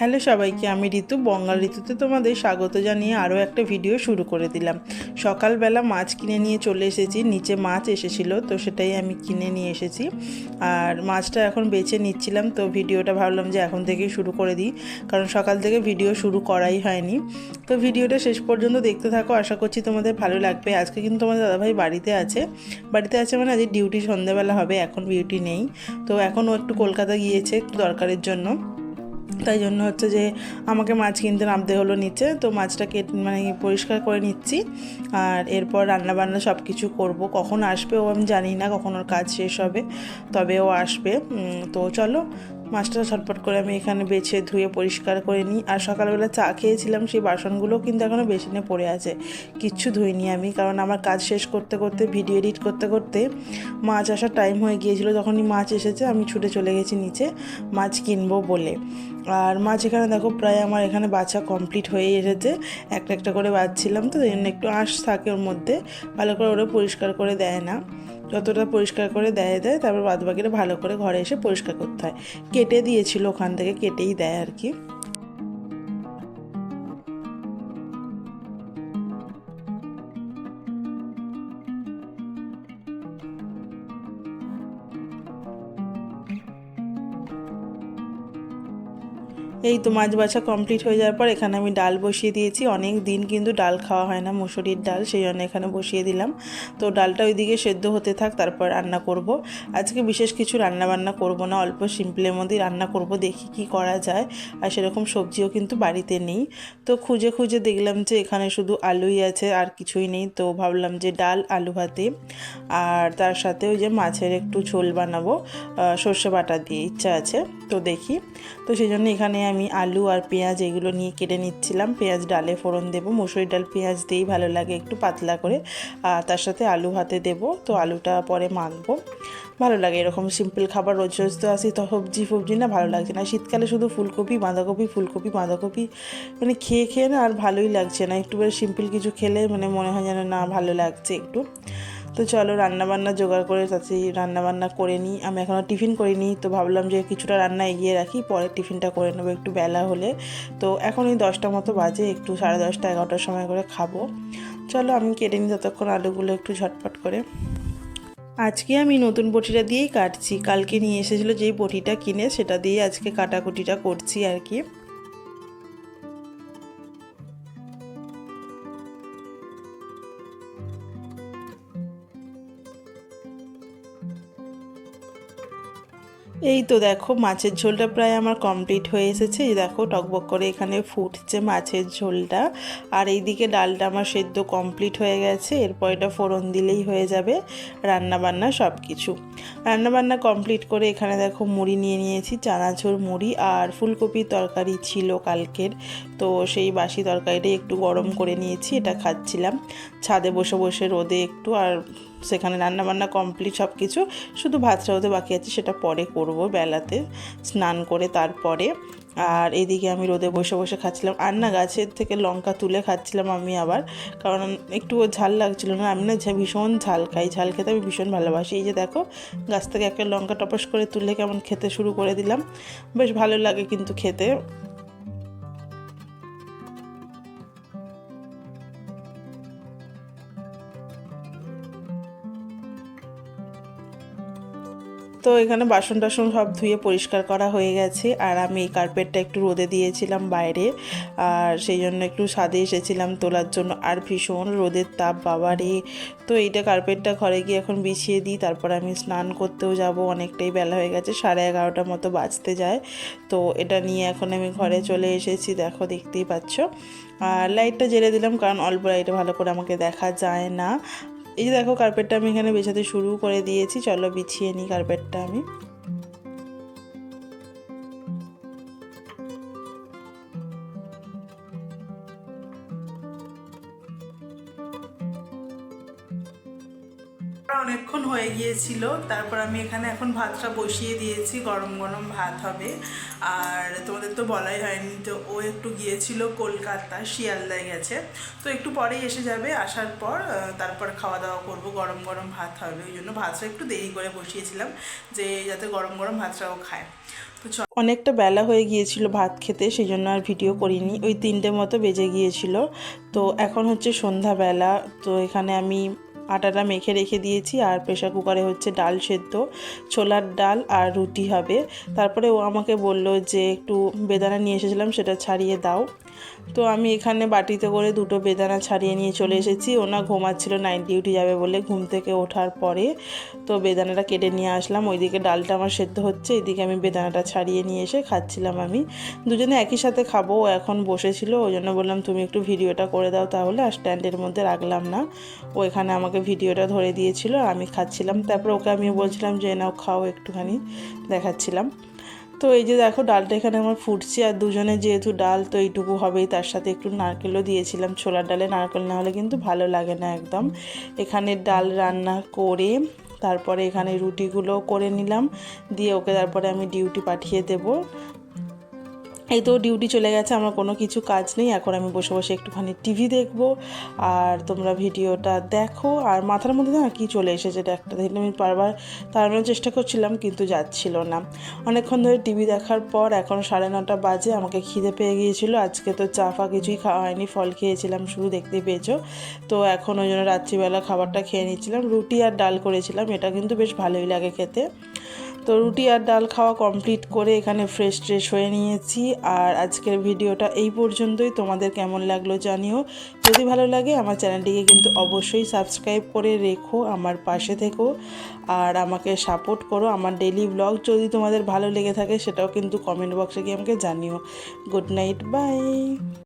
Hello সবাইকে, আমি ঋতু। বঙ্গাল ঋতুতে তোমাদের স্বাগত জানিয়ে আরও একটা ভিডিও শুরু করে দিলাম। সকালবেলা মাছ কিনে নিয়ে চলে এসেছি, নিচে মাছ এসেছিল, তো সেটাই আমি কিনে নিয়ে এসেছি। আর মাছটা এখন বেছে নিচ্ছিলাম, তো ভিডিওটা ভাবলাম যে এখন থেকেই শুরু করে দিই, কারণ সকাল থেকে ভিডিও শুরু করাই হয়নি। তো ভিডিওটা শেষ পর্যন্ত দেখতে থাকো, আশা করছি তোমাদের ভালো লাগবে। আজকে কিন্তু তোমাদের দাদাভাই বাড়িতে আছে। বাড়িতে আছে মানে আজকে ডিউটি সন্ধ্যাবেলা হবে, এখন ডিউটি নেই। তো এখন ও একটু কলকাতা গিয়েছে দরকারের জন্য। তাই জন্য হচ্ছে যে আমাকে মাছ কিনতে নামতে হলো নিচে, তো মাছটা কেটে মানে পরিষ্কার করে নিচ্ছি। আর এরপর রান্না বান্না সব কিছু করব। কখন আসবে ও আমি জানি না, কখন ওর কাজ শেষ হবে, তবে ও আসবে। তো চলো মাছটা ছটপট করে আমি এখানে বেছে ধুয়ে পরিষ্কার করে নিই। আর সকালবেলা চা খেয়েছিলাম সেই বাসনগুলো কিন্তু এখনও বেসিনে পড়ে আছে। কিচ্ছু ধুইনি আমি, কারণ আমার কাজ শেষ করতে করতে, ভিডিও এডিট করতে করতে মাছ আসার টাইম হয়ে গিয়েছিল। যখনই মাছ এসেছে, আমি ছুটে চলে গেছি নিচে মাছ কিনবো বলে। আর মাছ এখানে দেখো প্রায় আমার এখানে বাছা কমপ্লিট হয়ে এসেছে। একটা একটা করে বাছছিলাম তো একটু আঁশ থাকে ওর মধ্যে। ভালো করে ওরা পরিষ্কার করে দেয় না। যতটা পরিষ্কার করে দেয় দেয়, তারপর বাদবাকিটা ভালো করে ঘরে এসে পরিষ্কার করতে হয়। কেটে দিয়েছিল, ওখান থেকে কেটেই দেয় আর কি। এই তো মাছ বাছা কমপ্লিট হয়ে যাওয়ার পর এখানে আমি ডাল বসিয়ে দিয়েছি। অনেক দিন কিন্তু ডাল খাওয়া হয় না, মুসুরির ডাল, সেই জন্য এখানে বসিয়ে দিলাম। তো ডালটা ওইদিকে সেদ্ধ হতে থাক, তারপর রান্না করব। আজকে বিশেষ কিছু রান্না বান্না করব না, অল্প সিম্পলের মধ্যেই রান্না করব, দেখি কি করা যায়। আর সেরকম সবজিও কিন্তু বাড়িতে নেই। তো খুঁজে খুঁজে দেখলাম যে এখানে শুধু আলুই আছে, আর কিছুই নেই। তো ভাবলাম যে ডাল, আলু ভাতে। আর তার সাথে ওই যে মাছের একটু ঝোল বানাবো। সর্ষে বাটা দিয়ে ইচ্ছা আছে, তো দেখি। তো সেই জন্য এখানে আমি আলু আর পেঁয়াজ এগুলো নিয়ে কেটে নিচ্ছিলাম। পেঁয়াজ ডালে ফোড়ন দেবো, মুসুরি ডাল পেঁয়াজ দিয়েই ভালো লাগে একটু পাতলা করে। আর তার সাথে আলু হাতে দেবো, তো আলুটা পরে মাখবো। ভালো লাগে এরকম সিম্পল খাবার, রোজ রোজ তো আসি তো সবজি ফবজি না, ভালো লাগছে না। শীতকালে শুধু ফুলকপি, বাঁধাকপি ফুলকপি, বাঁধাকপি মানে খেয়ে খেয়ে না আর ভালোই লাগছে না। একটু সিম্পল কিছু খেলে মানে মনে হয় যেন না ভালো লাগছে একটু। তো চলো রান্নাবান্না জোগাড় করে তাড়াতাড়ি রান্নাবান্না করে নিই। আমি এখনও টিফিন করিনি, তো ভাবলাম যে কিছুটা রান্না এগিয়ে রাখি, পরে টিফিনটা করে নেব একটু বেলা হলে। তো এখন এই দশটা মতো বাজে, একটু সাড়ে দশটা, এগারোটার সময় করে খাব। চলো আমি কেটে নিই ততক্ষণ আলুগুলো একটু ঝটপট করে। আজকে আমি নতুন বটিটা দিয়েই কাটছি। কালকে নিয়ে এসেছিল যেই বটিটা কিনে, সেটা দিয়ে আজকে কাটাকুটিটা করছি আর কি। এই তো দেখো, মাছের ঝোলটা প্রায় আমার কমপ্লিট হয়ে এসেছে। এই দেখো, টকবক করে এখানে ফুটছে মাছের ঝোলটা। আর এইদিকে ডালটা আমার সেদ্ধ কমপ্লিট হয়ে গেছে। এরপর এটা ফোড়ন দিলেই হয়ে যাবে রান্না বান্না সব কিছু রান্না বান্না কমপ্লিট করে এখানে দেখো মুড়ি নিয়ে নিয়েছি, চানাচুর মুড়ি আর ফুলকপির তরকারি ছিল কালকের। তো সেই বাসি তরকারিটাই একটু গরম করে নিয়েছি, এটা খাচ্ছিলাম। ছাদে বসে বসে রোদে একটু আর সেখানে রান্না বান্না কমপ্লিট সব কিছু শুধু ভাতটা হতে বাকি আছে, সেটা পরে করব বেলাতে, স্নান করে তারপরে। আর এদিকে আমি রোদে বসে বসে খাচ্ছিলাম। আর না গাছের থেকে লঙ্কা তুলে খাচ্ছিলাম আমি আবার। কারণ একটু ঝাল লাগছিল না, আমি না ভীষণ ঝাল খাই। ঝাল খেতে আমি ভীষণ ভালোবাসি। এই যে দেখো, গাছ থেকে একটা লঙ্কা টপস করে তুলে কেমন খেতে শুরু করে দিলাম। বেশ ভালো লাগে কিন্তু খেতে। তো এখানে বাসন টাসন সব ধুয়ে পরিষ্কার করা হয়ে গেছে। আর আমি এই কার্পেটটা একটু রোদে দিয়েছিলাম বাইরে। আর সেই জন্য একটু ছাদে এসেছিলাম তোলার জন্য। আর ভীষণ রোদের তাপ বাবারে তো এইটা কার্পেটটা ঘরে গিয়ে এখন বিছিয়ে দিই। তারপর আমি স্নান করতেও যাব। অনেকটাই বেলা হয়ে গেছে, সাড়ে এগারোটার মতো বাজতে যায়। তো এটা নিয়ে এখন আমি ঘরে চলে এসেছি। দেখো, দেখতেই পাচ্ছ। আর লাইটটা জেলে দিলাম কারণ অল্প লাইটে ভালো করে আমাকে দেখা যায় না। এই যে দেখো কার্পেটটা আমি এখানে বেছাতে শুরু করে দিয়েছি। চলো বিছিয়ে নিই কার্পেটটা আমি। অনেকক্ষণ হয়ে গিয়েছিল। তারপর আমি এখানে এখন ভাতটা বসিয়ে দিয়েছি। গরম গরম ভাত হবে। আর তোমাদের তো বলাই হয়নি তো ও একটু গিয়েছিল কলকাতা, শিয়ালদায় গেছে। তো একটু পরেই এসে যাবে। আসার পর তারপর খাওয়া দাওয়া করব। গরম গরম ভাত হবে। ওই জন্য ভাতটা একটু দেরি করে বসিয়েছিলাম যে যাতে গরম গরম ভাতটাও খায়। অনেকটা বেলা হয়ে গিয়েছিল ভাত খেতে সেই জন্য আর ভিডিও করিনি। ওই তিনটে মতো বেজে গিয়েছিল। তো এখন হচ্ছে সন্ধ্যাবেলা। তো এখানে আমি আটাটা মেখে রেখে দিয়েছি আর প্রেশার কুকারে হচ্ছে ডাল সেদ্ধ, ছোলার ডাল আর রুটি হবে। তারপরে ও আমাকে বলল যে একটু বেদানা নিয়ে এসেছিলাম, সেটা ছাড়িয়ে দাও। তো আমি এখানে বাটিতে করে দুটো বেদানা ছাড়িয়ে নিয়ে চলে এসেছি। ওনা ঘুমাচ্ছিল নাইট ডিউটি যাবে বলে ঘুম থেকে ওঠার পরে তো বেদানাটা কেটে নিয়ে আসলাম। ওইদিকে ডালটা আমার সেদ্ধ হচ্ছে, এদিকে আমি বেদানাটা ছাড়িয়ে নিয়ে এসে খাচ্ছিলাম আমি। দুজনে একই সাথে খাব, ও এখন বসেছিল, ওই জন্য বললাম, তুমি একটু ভিডিওটা করে দাও তাহলে, আর স্ট্যান্ডের মধ্যে রাখলাম না। ও এখানে আমাকে ভিডিওটা ধরে দিয়েছিল, আমি খাচ্ছিলাম। তারপর ওকে আমি বলছিলাম যে, নাও, খাও একটুখানি। দেখাচ্ছিলাম। তো এই যে দেখো, ডালটা এখানে আমার ফুটছে আর দুজনে যেহেতু ডাল, তো এইটুকু হবেই। তার সাথে একটু নারকেলও দিয়েছিলাম। ছোলার ডালে নারকেল না হলে কিন্তু ভালো লাগে না একদম। এখানে ডাল রান্না করে তারপরে এখানে রুটিগুলো করে নিলাম। দিয়ে ওকে তারপরে আমি ডিউটি পাঠিয়ে দেবো। এই তো ডিউটি চলে গেছে, আমার কোনো কিছু কাজ নেই, এখন আমি বসে বসে একটুখানি টিভি দেখব আর তোমরা ভিডিওটা দেখো। আর মাথার মধ্যে না কি চলে এসেছে এটা একটা দেখলে আমি বারবার তাড়ানোর চেষ্টা করছিলাম, কিন্তু যাচ্ছিল না। অনেকক্ষণ ধরে টিভি দেখার পর এখন সাড়ে নটা বাজে, আমাকে খিদে পেয়ে গিয়েছিল। আজকে তো চা ফা কিছুই খাওয়া হয়নি, ফল খেয়েছিলাম, শুধু দেখতেই পেয়েছ। তো এখন ওই জন্য রাত্রিবেলা খাবারটা খেয়ে নিচ্ছিলাম, রুটি আর ডাল করেছিলাম, এটা কিন্তু বেশ ভালোই লাগে খেতে। তো রুটি আর ডাল খাওয়া কমপ্লিট করে এখানে ফ্রেশ ট্রেশ হয়ে নিয়েছি। আর আজকের ভিডিওটা এই পর্যন্তই। তোমাদের কেমন লাগল জানিও। যদি ভালো লাগে, আমার চ্যানেলটিকে কিন্তু অবশ্যই সাবস্ক্রাইব করে রেখো আমার পাশে থেকো। আর আমাকে সাপোর্ট করো আমার ডেলি ব্লগ যদি তোমাদের ভালো লেগে থাকে, সেটাও কিন্তু কমেন্ট বক্সে গিয়ে আমাকে জানিও। Good night bye